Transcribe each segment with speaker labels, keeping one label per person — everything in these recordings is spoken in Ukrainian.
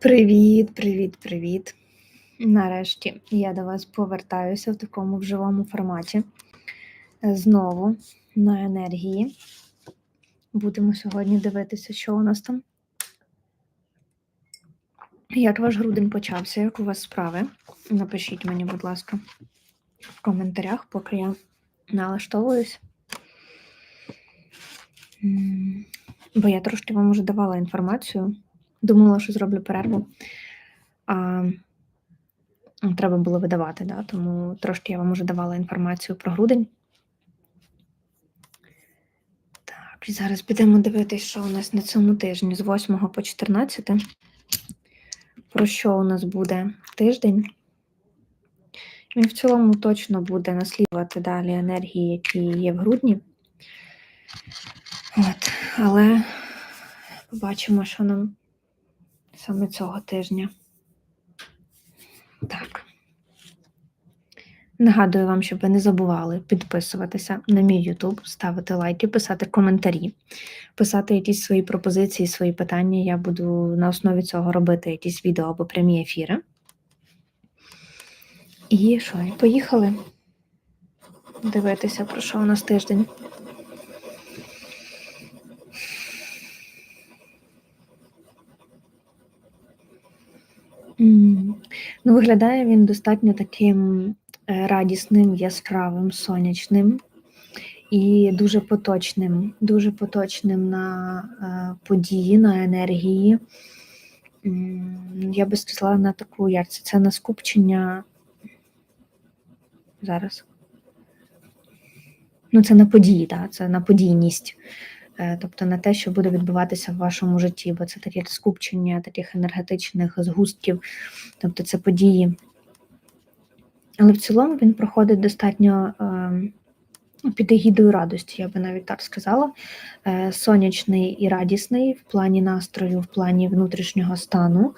Speaker 1: Привіт, привіт, привіт. Нарешті я до вас повертаюся в такому живому форматі. Знову на енергії. Будемо сьогодні дивитися, що у нас там. Як ваш грудень почався, як у вас справи? Напишіть мені, будь ласка, в коментарях, поки я налаштовуюсь. Бо я трошки вам уже давала інформацію. Думала, що зроблю перерву. А треба було видавати, да? тому трошки я вам уже давала інформацію про грудень. Так, і зараз підемо дивитися, що у нас на цьому тижні з 8 по 14. Про що у нас буде тиждень? Він в цілому точно буде наслідувати далі енергії, які є в грудні. От, але побачимо, що нам саме цього тижня. Так. Нагадую вам, щоб ви не забували підписуватися на мій YouTube, ставити лайки, писати коментарі, писати якісь свої пропозиції, свої питання. Я буду на основі цього робити якісь відео або прямі ефіри. І що, поїхали дивитися, про що у нас тиждень. Ну, виглядає він достатньо таким е, радісним, яскравим, сонячним і дуже поточним, дуже поточним на е, події, на енергії. Я би сказала на таку, як це, це на скупчення. Зараз. Ну, це на події, так, це на подійність. Е, Тобто на те, що буде відбуватися в вашому житті, бо це таке скупчення таких енергетичних згустків, тобто це події. Але в цілому він проходить достатньо е, під егідою радості, я би навіть так сказала. Е, сонячний і радісний в плані настрою, в плані внутрішнього стану.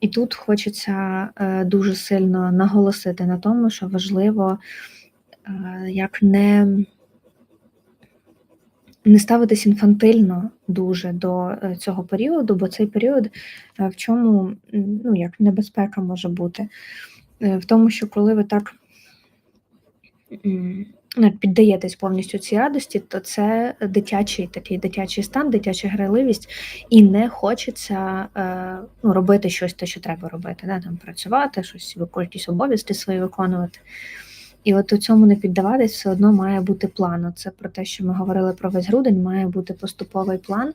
Speaker 1: І тут хочеться е, дуже сильно наголосити на тому, що важливо як не не ставитись інфантильно дуже до е, цього періоду, бо цей період е, в чому ну, як небезпека може бути? Е, В тому, що коли ви так ну, піддаєтесь повністю цій радості, то це дитячий такий дитячий стан, дитяча грайливість, і не хочеться ну, робити щось, те, що треба робити, да? там, працювати, щось, якісь обов'язки свої виконувати. І от у цьому не піддаватись все одно має бути план. Це про те, що ми говорили про весь грудень, має бути поступовий план,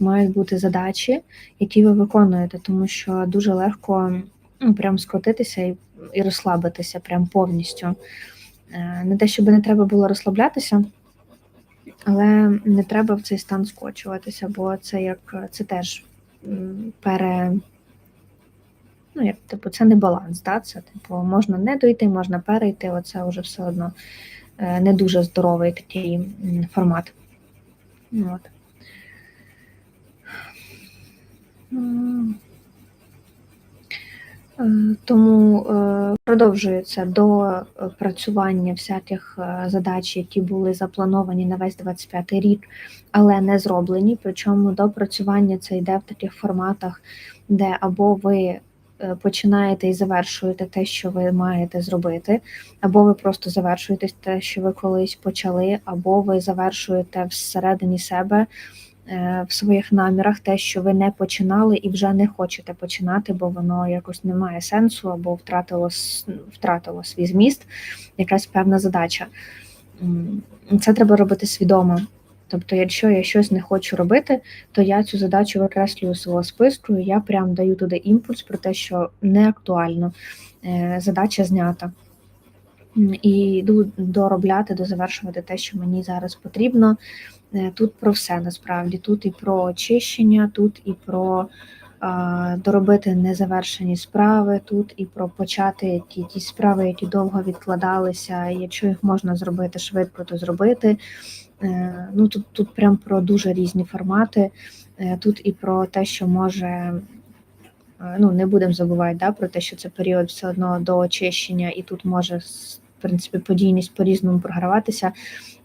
Speaker 1: мають бути задачі, які ви виконуєте, тому що дуже легко ну, прям скотитися і, і розслабитися прям повністю. Е, Не те, щоб не треба було розслаблятися, але не треба в цей стан скочуватися, бо це як це теж пере. Ну, як типу, це не баланс, да? це типу, можна не дойти, можна перейти. Оце вже все одно е, не дуже здоровий такий формат. От. Е, Тому е, продовжується допрацювання всяких е, задач, які були заплановані на весь 25 рік, але не зроблені. Причому допрацювання це йде в таких форматах, де або ви починаєте і завершуєте те, що ви маєте зробити, або ви просто завершуєте те, що ви колись почали, або ви завершуєте всередині себе е, в своїх намірах те, що ви не починали і вже не хочете починати, бо воно якось не має сенсу, або втратило, втратило свій зміст, якась певна задача. Це треба робити свідомо. Тобто, якщо я щось не хочу робити, то я цю задачу викреслюю з свого списку, і я прям даю туди імпульс про те, що не актуально, е, задача знята. І йду доробляти, дозавершувати те, що мені зараз потрібно. Е, Тут про все насправді. Тут і про очищення, тут і про доробити незавершені справи, тут і про почати які- якісь справи, які довго відкладалися. і Якщо їх можна зробити швидко, то зробити. Е, Ну тут, тут прям про дуже різні формати. Е, Тут і про те, що може. е, Ну, не будемо забувати да, про те, що це період все одно до очищення, і тут може в принципі подійність по-різному програватися.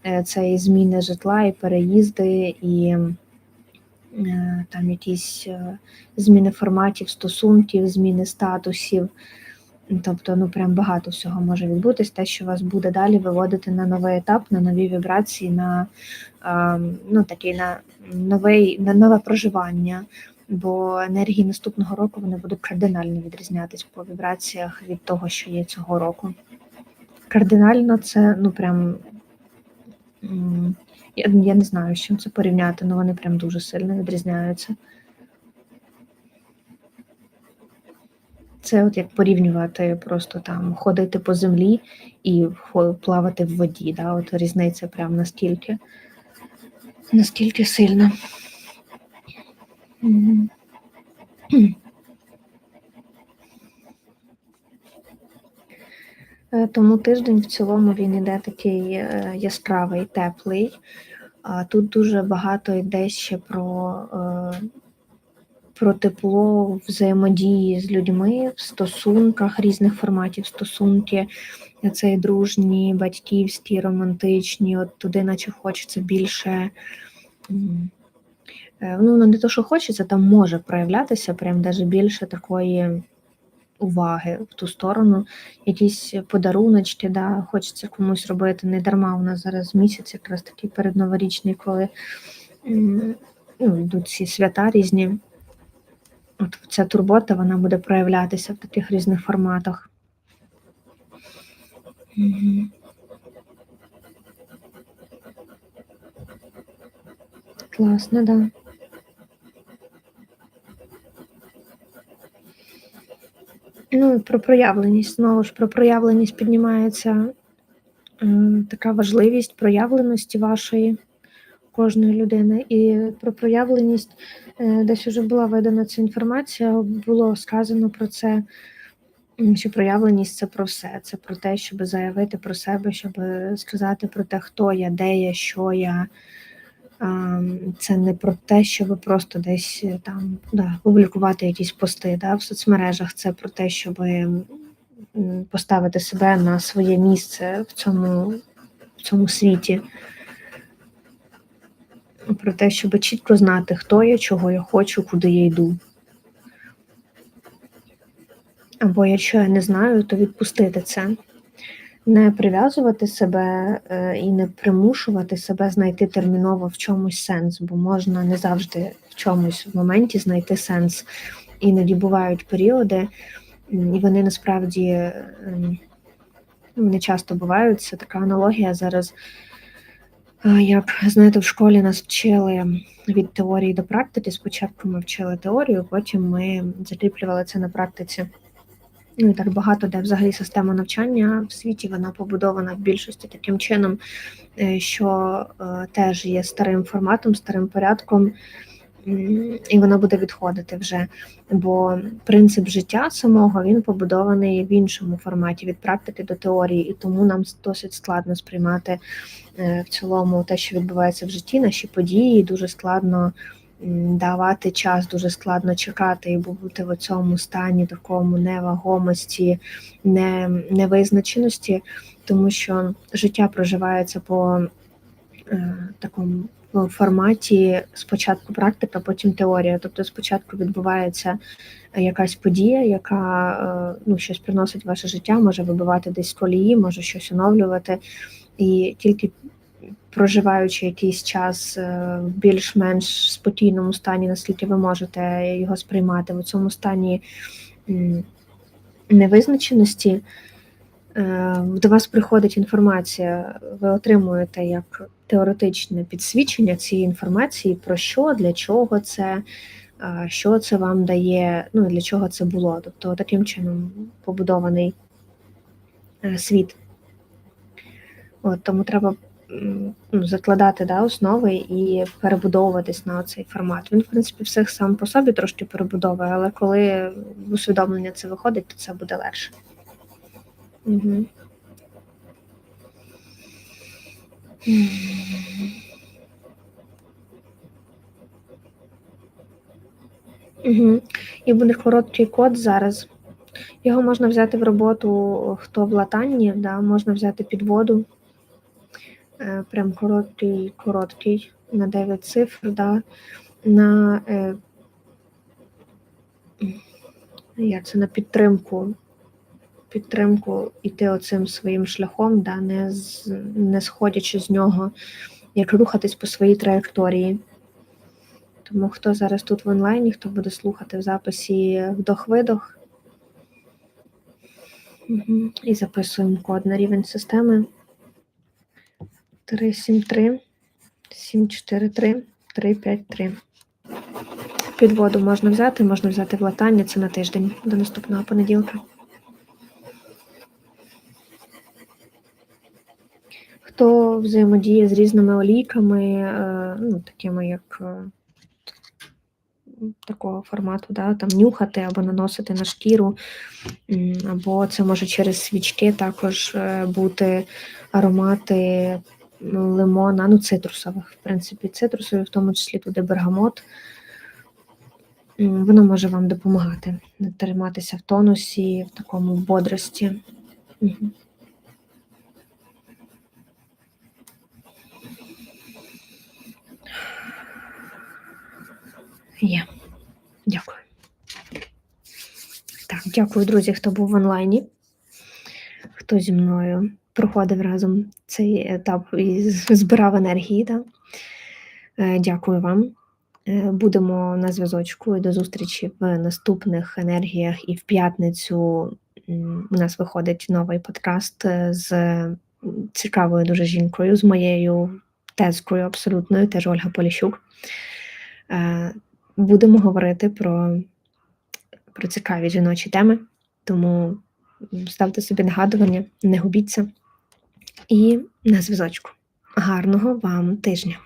Speaker 1: Е, Це і зміни житла, і переїзди, і там якісь е, зміни форматів, стосунків, зміни статусів. Тобто, ну прям багато всього може відбутись, те, що вас буде далі виводити на новий етап, на нові вібрації, на е, ну такий на новий на нове проживання. Бо енергії наступного року вони будуть кардинально відрізнятись по вібраціях від того, що є цього року. Кардинально це ну прям я, я не знаю, з чим це порівняти, але вони прям дуже сильно відрізняються. Це от як порівнювати просто там ходити по землі і плавати в воді. Да? От різниця прям настільки, наскільки сильна. Мгм. Тому тиждень в цілому він іде такий е, яскравий, теплий. Тут дуже багато йде ще про, е, про тепло взаємодії з людьми в стосунках різних форматів стосунки. Це і дружні, батьківські, романтичні. От туди, наче хочеться більше. е, Ну, не то, що хочеться, там може проявлятися прям даже більше такої уваги в ту сторону, якісь подаруночки, да, хочеться комусь робити. Не дарма у нас зараз місяць, якраз такий передноворічний, коли ну, йдуть ці свята різні. От ця турбота вона буде проявлятися в таких різних форматах. Класно, да. Ну, про проявленість. Знову ж про проявленість піднімається е, така важливість проявленості вашої кожної людини. І про проявленість е, десь вже була видана ця інформація, було сказано про це, що проявленість це про все. Це про те, щоб заявити про себе, щоб сказати про те, хто я, де я, що я. А, Це не про те, щоб просто десь е, там да, публікувати якісь пости да, в соцмережах. Це про те, щоб поставити себе на своє місце в цьому, в цьому світі. Про те, щоб чітко знати, хто я, чого я хочу, куди я йду. Або якщо я не знаю, то відпустити це. Не прив'язувати себе е, і не примушувати себе знайти терміново в чомусь сенс, бо можна не завжди в чомусь в моменті знайти сенс. Іноді бувають періоди, і вони насправді ем, не часто бувають. Це така аналогія зараз. е, Як знаєте, в школі нас вчили від теорії до практики. Спочатку ми вчили теорію, потім ми закріплювали це на практиці. Ну і так багато де взагалі система навчання в світі вона побудована в більшості таким чином, е, що е, теж є старим форматом, старим порядком, і воно буде відходити вже. Бо принцип життя самого він побудований в іншому форматі від практики до теорії, і тому нам досить складно сприймати е, в цілому те, що відбувається в житті, наші події, дуже складно давати час, дуже складно чекати і бути в цьому стані такому невагомості, не, невизначеності, тому що життя проживається по е, такому форматі спочатку практика, потім теорія. Тобто спочатку відбувається якась подія, яка е, ну, щось приносить в ваше життя, може вибивати десь колії, може щось оновлювати. І тільки проживаючи якийсь час е, в більш-менш спокійному стані, наскільки ви можете його сприймати, в цьому стані невизначеності, е, до вас приходить інформація, ви отримуєте як теоретичне підсвідчення цієї інформації, про що, для чого це, е, що це вам дає, ну і для чого це було. Тобто таким чином побудований світ. От, тому треба закладати да, основи і перебудовуватись на цей формат. Він, в принципі, всіх сам по собі трошки перебудовує, але коли усвідомлення це виходить, то це буде легше. Угу. Угу. І буде короткий код зараз. Його можна взяти в роботу, хто в латанні, да, можна взяти під воду. Е, Прям короткий, короткий на 9 цифр. Да. на е, як це на підтримку, підтримку іти оцим своїм шляхом, да, не, з, не сходячи з нього, як рухатись по своїй траєкторії. Тому хто зараз тут в онлайні, хто буде слухати в записі вдох-видох. Мгм. І записуємо код на рівень системи 373 743 353. Підводу можна взяти, можна взяти в латання, це на тиждень до наступного понеділка. Хто взаємодіє з різними олійками, е, ну, такими як е, такого формату, да, там нюхати або наносити на шкіру, або це може через свічки також е, бути аромати лимона, ну, цитрусових, в принципі, цитрусові, в тому числі туди бергамот. Воно може вам допомагати триматися в тонусі, в такому бодрості. Мгм. Є. Дякую. Так, дякую, друзі, хто був в онлайні, хто зі мною проходив разом цей етап і збирав енергії. Да? Е, Дякую вам. Е, Будемо на зв'язочку і до зустрічі в наступних енергіях. І в п'ятницю у нас виходить новий подкаст е, з цікавою дуже жінкою, з моєю тезкою абсолютною, теж Ольга Поліщук. Будемо говорити про, про цікаві жіночі теми, тому ставте собі нагадування, не губіться. І на зв'язочку. Гарного вам тижня!